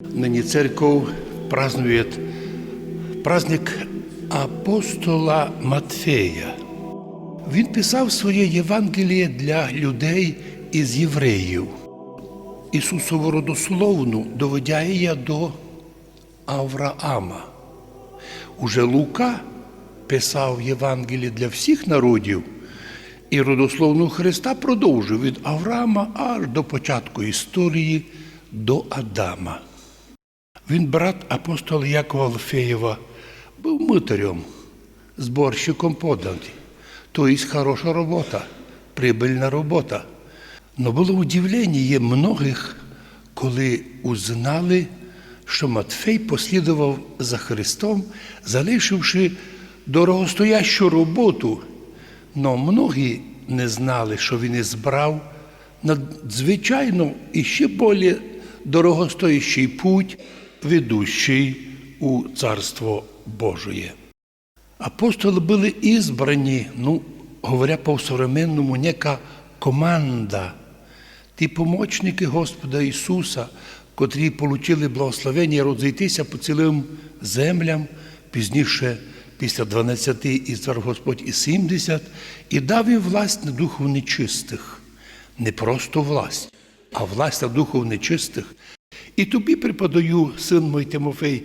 Ныне церковь празднует праздник апостола Матфея. Він писав своє Євангеліє для людей із євреїв. Ісусову родословну доводяє до Авраама. Уже Лука писав Євангеліє для всіх народів, і родословну Христа продовжив від Авраама аж до початку історії до Адама. Він брат апостола Якова Алфеєва, був митарем, зборщиком поданий. Тобто хороша робота, прибильна робота. Но було удивлення многих, коли узнали, що Матфей послідував за Христом, залишивши дорогостоящу роботу. Но многі не знали, що він ізбрав надзвичайно і ще більш дорогостоящий путь, ведущий у Царство Божие. Апостоли були ізбрані, ну, говоря по-современному, нека команда, ті помічники Господа Ісуса, котрі отримали благословення розійтися по цілим землям, пізніше, після 12 і цар Господь і 70, і дав їм власть духов нечистих. Не просто власть, а власть на нечистих. І тобі преподаю, син мой Тимофей,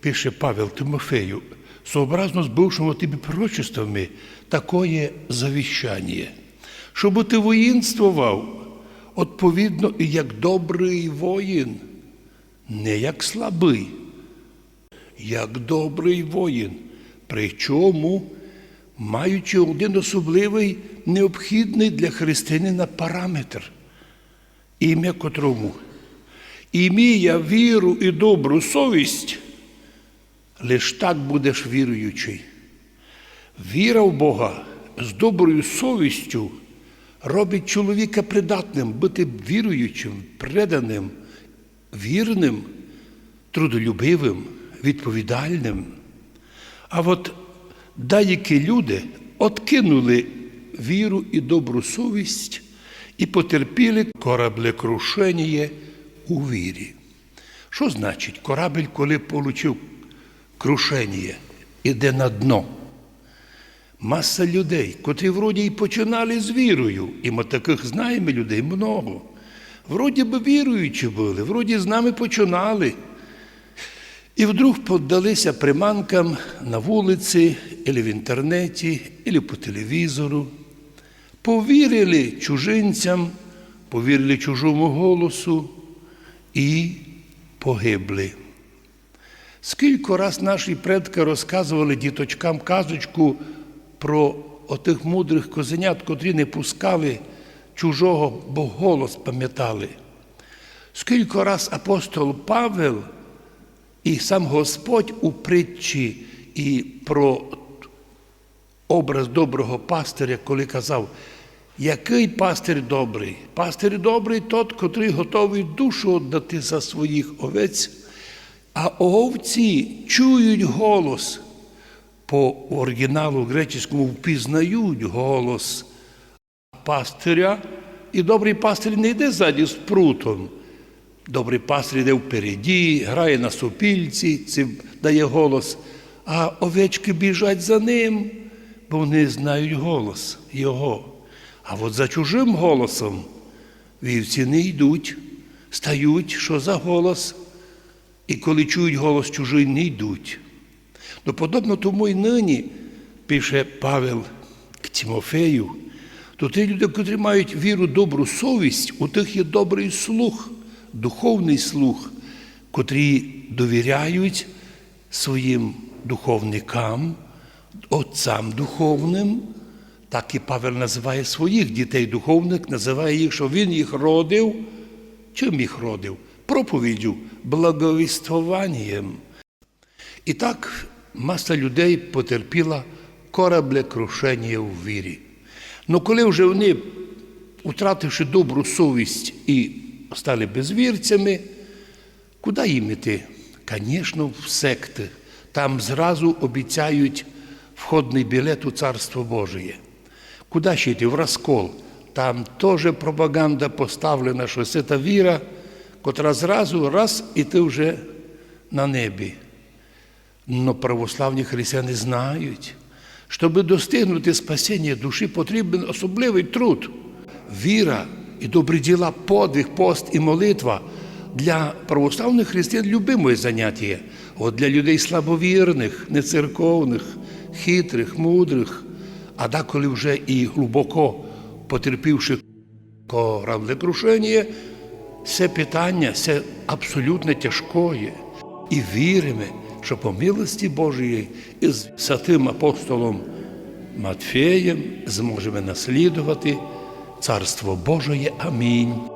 пише Павел Тимофею, сообразно з бившими тобі пророчествами, такое завіщання, щоб ти воїнствував, відповідно, і як добрий воїн, не як слабий, як добрий воїн, причому маючи один особливий необхідний для християнина параметр, ім'я котрому імія віру і добру совість, лиш так будеш віруючий. Віра в Бога з доброю совістю робить чоловіка придатним бути віруючим, преданим, вірним, трудолюбивим, відповідальним. А от деякі люди откинули віру і добру совість і потерпіли кораблекрушення у вірі. Що значить корабель, коли отримав крушення, іде на дно? Маса людей, котрі вроді і починали з вірою, і ми таких знаємо людей много. Вроді би віруючі були, вроді з нами починали. І вдруг піддалися приманкам на вулиці, або в інтернеті, або по телевізору. Повірили чужинцям, повірили чужому голосу і погибли. Скільки раз наші предки розказували діточкам казочку про отих мудрих козенят, котрі не пускали чужого, бо голос пам'ятали. Скільки раз апостол Павел і сам Господь у притчі і про образ доброго пастиря, коли казав, який пастир добрий? Пастир добрий тот, котрий готовий душу віддати за своїх овець, а овці чують голос. По оригіналу греческому впізнають голос пастиря, і добрий пастир не йде ззаді з прутом. Добрий пастир йде впереді, грає на сопільці, це дає голос, а овечки біжать за ним, бо вони знають голос його. А от за чужим голосом вівці не йдуть, стають, що за голос, і коли чують голос чужий, не йдуть. Ну, подобно тому і нині, пише Павел к Тимофею, то ті люди, котрі мають віру, добру совість, у тих є добрий слух, духовний слух, котрі довіряють своїм духовникам, отцям духовним. Так і Павел називає своїх дітей духовник, називає їх, що він їх родив. Чим їх родив? Проповіддю, благовіствуванням. І так маса людей потерпіла кораблекрушення в вірі. Ну коли вже вони, втративши добру совість і стали безвірцями, куди їм іти? Звісно, в секти. Там зразу обіцяють входний білет у Царство Божє. Куди ще йти? В розкол. Там теж пропаганда поставлена, що це та віра, котра зразу раз і ти вже на небі. Но православні християни знають, щоб достигнути спасіння душі, потрібен особливий труд, віра і добрі діла, подвиг, пост і молитва. Для православних християн любимое заняття. От для людей слабовірних, нецерковних, хитрих, мудрих, а деколи вже і глибоко потерпівши кораблекрушення, це питання, це абсолютно тяжкое. І віримо, що по милості Божої із святим апостолом Матфеєм зможемо наслідувати Царство Божоє. Амінь.